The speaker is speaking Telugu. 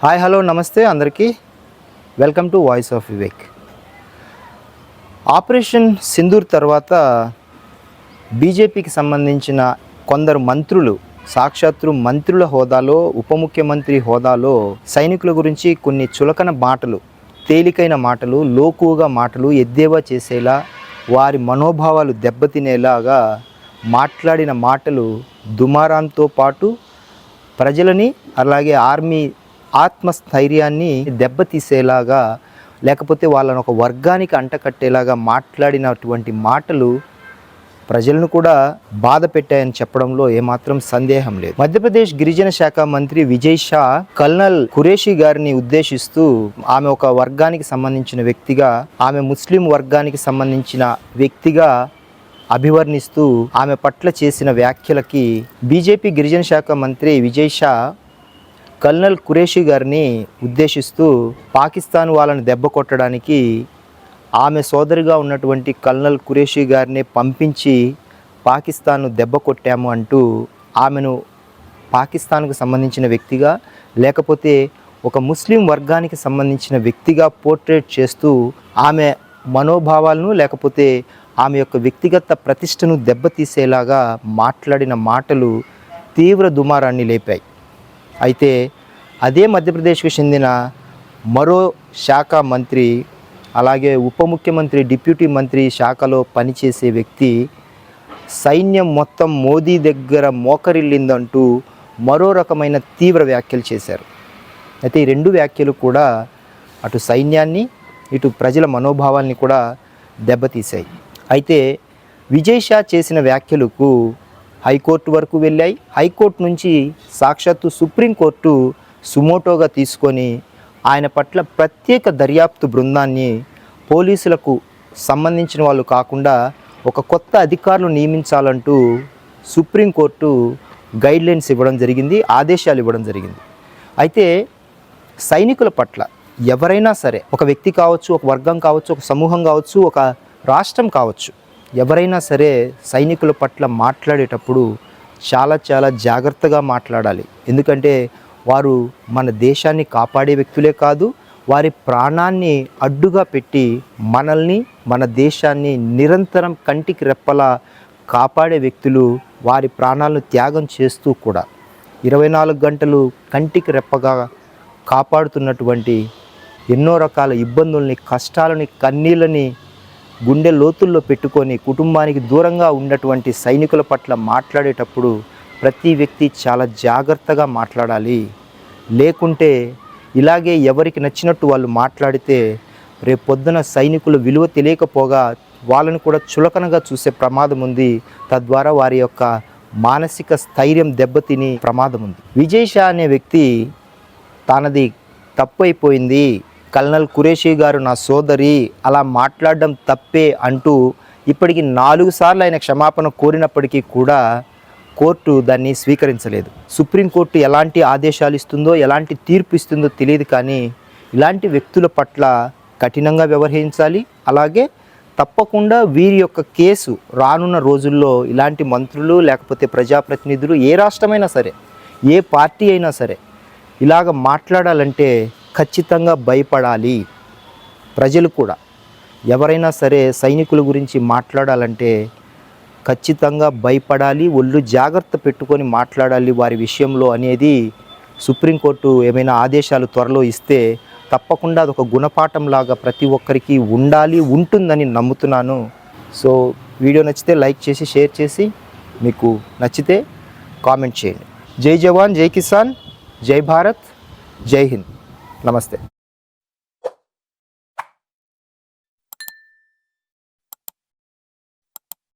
హాయ్ హలో నమస్తే అందరికీ. Welcome to voice of Vivek operation Sindoor తర్వాత బీజేపీకి సంబంధించిన కొందరు మంత్రులు సాక్షాత్తు మంత్రుల హోదాలో ఉప ముఖ్యమంత్రి హోదాలో సైనికుల గురించి కొన్ని చులకన మాటలు తేలికైన మాటలు లోకుగా మాటలు ఎద్దేవా చేసేలా వారి మనోభావాలు దెబ్బతినేలాగా మాట్లాడిన మాటలు దుమారాంతో పాటు ప్రజలని అలాగే ఆర్మీ ఆత్మస్థైర్యాన్ని దెబ్బతీసేలాగా లేకపోతే వాళ్ళని ఒక వర్గానికి అంటకట్టేలాగా మాట్లాడినటువంటి మాటలు ప్రజలను కూడా బాధ పెట్టాయని చెప్పడంలో ఏమాత్రం సందేహం లేదు. మధ్యప్రదేశ్ గిరిజన శాఖ మంత్రి విజయ్ షా కల్నల్ ఖురేషి గారిని ఉద్దేశిస్తూ ఆమె ఒక వర్గానికి సంబంధించిన వ్యక్తిగా ఆమె ముస్లిం వర్గానికి సంబంధించిన వ్యక్తిగా అభివర్ణిస్తూ ఆమె పట్ల చేసిన వ్యాఖ్యలకి బీజేపీ గిరిజన శాఖ మంత్రి విజయ్ షా కల్నల్ ఖురేషి గారిని ఉద్దేశిస్తూ పాకిస్తాన్ వాళ్ళని దెబ్బ కొట్టడానికి ఆమె సోదరిగా ఉన్నటువంటి కల్నల్ ఖురేషి గారిని పంపించి పాకిస్తాన్ను దెబ్బ కొట్టాము అంటూ ఆమెను పాకిస్తాన్కు సంబంధించిన వ్యక్తిగా లేకపోతే ఒక ముస్లిం వర్గానికి సంబంధించిన వ్యక్తిగా పోర్ట్రేట్ చేస్తూ ఆమె మనోభావాలను లేకపోతే ఆమె యొక్క వ్యక్తిగత ప్రతిష్టను దెబ్బతీసేలాగా మాట్లాడిన మాటలు తీవ్ర దుమారాన్ని లేపాయి. అయితే అదే మధ్యప్రదేశ్కు చెందిన మరో శాఖ మంత్రి అలాగే ఉప ముఖ్యమంత్రి డిప్యూటీ మంత్రి శాఖలో పనిచేసే వ్యక్తి సైన్యం మొత్తం మోదీ దగ్గర మోకరిల్లిందంటూ మరో రకమైన తీవ్ర వ్యాఖ్యలు చేశారు. అయితే ఈ రెండు వ్యాఖ్యలు కూడా అటు సైన్యాన్ని ఇటు ప్రజల మనోభావాల్ని కూడా దెబ్బతీశాయి. అయితే విజయ్ షా చేసిన వ్యాఖ్యలకు హైకోర్టు వరకు వెళ్ళాయి. హైకోర్టు నుంచి సాక్షాత్తు సుప్రీంకోర్టు సుమోటోగా తీసుకొని ఆయన పట్ల ప్రత్యేక దర్యాప్తు బృందాన్ని పోలీసులకు సంబంధించిన వాళ్ళు కాకుండా ఒక కొత్త అధికారులు నియమించాలంటూ సుప్రీంకోర్టు గైడ్లైన్స్ ఇవ్వడం జరిగింది ఆదేశాలు ఇవ్వడం జరిగింది. అయితే సైనికుల పట్ల ఎవరైనా సరే ఒక వ్యక్తి కావచ్చు ఒక వర్గం కావచ్చు ఒక సమూహం కావచ్చు ఒక రాష్ట్రం కావచ్చు ఎవరైనా సరే సైనికుల పట్ల మాట్లాడేటప్పుడు చాలా చాలా జాగ్రత్తగా మాట్లాడాలి. ఎందుకంటే వారు మన దేశాన్ని కాపాడే వ్యక్తులే కాదు వారి ప్రాణాన్ని అడ్డుగా పెట్టి మనల్ని మన దేశాన్ని నిరంతరం కంటికి రెప్పలా కాపాడే వ్యక్తులు వారి ప్రాణాలను త్యాగం చేస్తూ కూడా ఇరవై నాలుగు గంటలు కంటికి రెప్పగా కాపాడుతున్నటువంటి ఎన్నో రకాల ఇబ్బందుల్ని కష్టాలని కన్నీళ్ళని గుండె లోతుల్లో పెట్టుకొని కుటుంబానికి దూరంగా ఉన్నటువంటి సైనికుల పట్ల మాట్లాడేటప్పుడు ప్రతి వ్యక్తి చాలా జాగ్రత్తగా మాట్లాడాలి. లేకుంటే ఇలాగే ఎవరికి నచ్చినట్టు వాళ్ళు మాట్లాడితే రేపు పొద్దున సైనికుల విలువ తెలియకపోగా వాళ్ళను కూడా చులకనగా చూసే ప్రమాదం ఉంది. తద్వారా వారి యొక్క మానసిక స్థైర్యం దెబ్బతిని ప్రమాదం ఉంది. విజయ్ షా అనే వ్యక్తి తనది తప్పు అయిపోయింది. కల్నల్ కురేషి గారు నా సోదరి అలా మాట్లాడడం తప్పే అంటూ ఇప్పటికి నాలుగు సార్లు ఆయన క్షమాపణ కోరినప్పటికీ కూడా కోర్టు దాన్ని స్వీకరించలేదు. సుప్రీంకోర్టు ఎలాంటి ఆదేశాలు ఇస్తుందో ఎలాంటి తీర్పు ఇస్తుందో తెలియదు కానీ ఇలాంటి వ్యక్తుల పట్ల కఠినంగా వ్యవహరించాలి. అలాగే తప్పకుండా వీరి యొక్క కేసు రానున్న రోజుల్లో ఇలాంటి మంత్రులు లేకపోతే ప్రజాప్రతినిధులు ఏ రాష్ట్రమైనా సరే ఏ పార్టీ అయినా సరే ఇలాగ మాట్లాడాలంటే ఖచ్చితంగా భయపడాలి. ప్రజలు కూడా. ఎవరైనా సరే సైనికుల గురించి మాట్లాడాలంటే ఖచ్చితంగా భయపడాలి ఒళ్ళు జాగ్రత్త పెట్టుకొని మాట్లాడాలి వారి విషయంలో అనేది సుప్రీంకోర్టు ఏమైనా ఆదేశాలు త్వరలో ఇస్తే తప్పకుండా అదొక గుణపాఠంలాగా ప్రతి ఒక్కరికి ఉండాలి ఉంటుందని నమ్ముతున్నాను. సో వీడియో నచ్చితే లైక్ చేసి షేర్ చేసి మీకు నచ్చితే కామెంట్ చేయండి. జై జవాన్ జై కిసాన్ జై భారత్ జై హింద్. నమస్తే